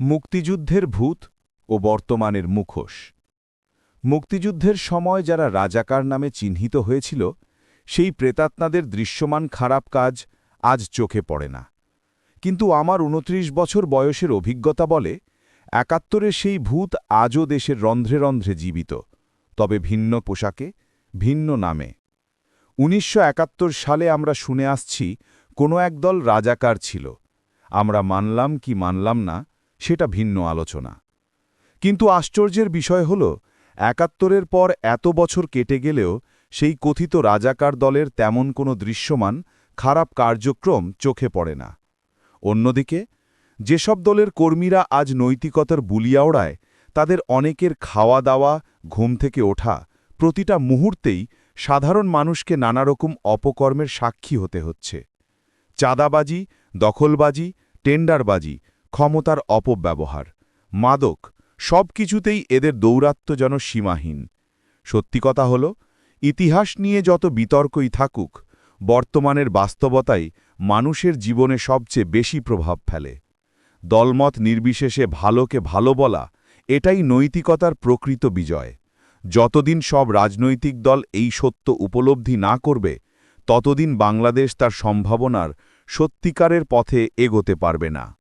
মুক্তিযুদ্ধের ভূত ও বর্তমানের মুখোশ। মুক্তিযুদ্ধের সময় যারা রাজাকার নামে চিহ্নিত হয়েছিল, সেই প্রেতাত্মাদের দৃশ্যমান খারাপ কাজ আজ চোখে পড়ে না। কিন্তু আমার উনত্রিশ বছর বয়সের অভিজ্ঞতা বলে, একাত্তরের সেই ভূত আজও দেশের রন্ধ্রে রন্ধ্রে জীবিত, তবে ভিন্ন পোশাকে, ভিন্ন নামে। উনিশশো একাত্তর সালে আমরা শুনে আসছি, কোনো একদল রাজাকার ছিল। আমরা মানলাম কি মানলাম না সেটা ভিন্ন আলোচনা। কিন্তু আশ্চর্যের বিষয় হল, একাত্তরের পর এত বছর কেটে গেলেও সেই কথিত রাজাকার দলের তেমন কোনো দৃশ্যমান, খারাপ কার্যক্রম চোখে পড়ে না। অন্যদিকে, যেসব দলের কর্মীরা আজ নৈতিকতার বুলিয়া ওড়ায় তাদের অনেকের খাওয়া দাওয়া ঘুম থেকে ওঠা প্রতিটা মুহূর্তেই সাধারণ মানুষকে নানারকম অপকর্মের সাক্ষী হতে হচ্ছে। চাঁদাবাজি, দখলবাজি, টেন্ডারবাজি ক্ষমতার অপব্যবহার। মাদক, সব কিছুতেই এদের দৌরাত্ম্য যেন সীমাহীন। সত্যি কথা হল, ইতিহাস নিয়ে যত বিতর্কই থাকুক, বর্তমানের বাস্তবতাই মানুষের জীবনে সবচেয়ে বেশি প্রভাব ফেলে। দলমত নির্বিশেষে ভালোকে ভালো বলা, এটাই নৈতিকতার প্রকৃত বিজয়। যতদিন সব রাজনৈতিক দল এই সত্য উপলব্ধি না করবে, ততদিন বাংলাদেশ তার সম্ভাবনার সত্যিকারের পথে এগোতে পারবে না।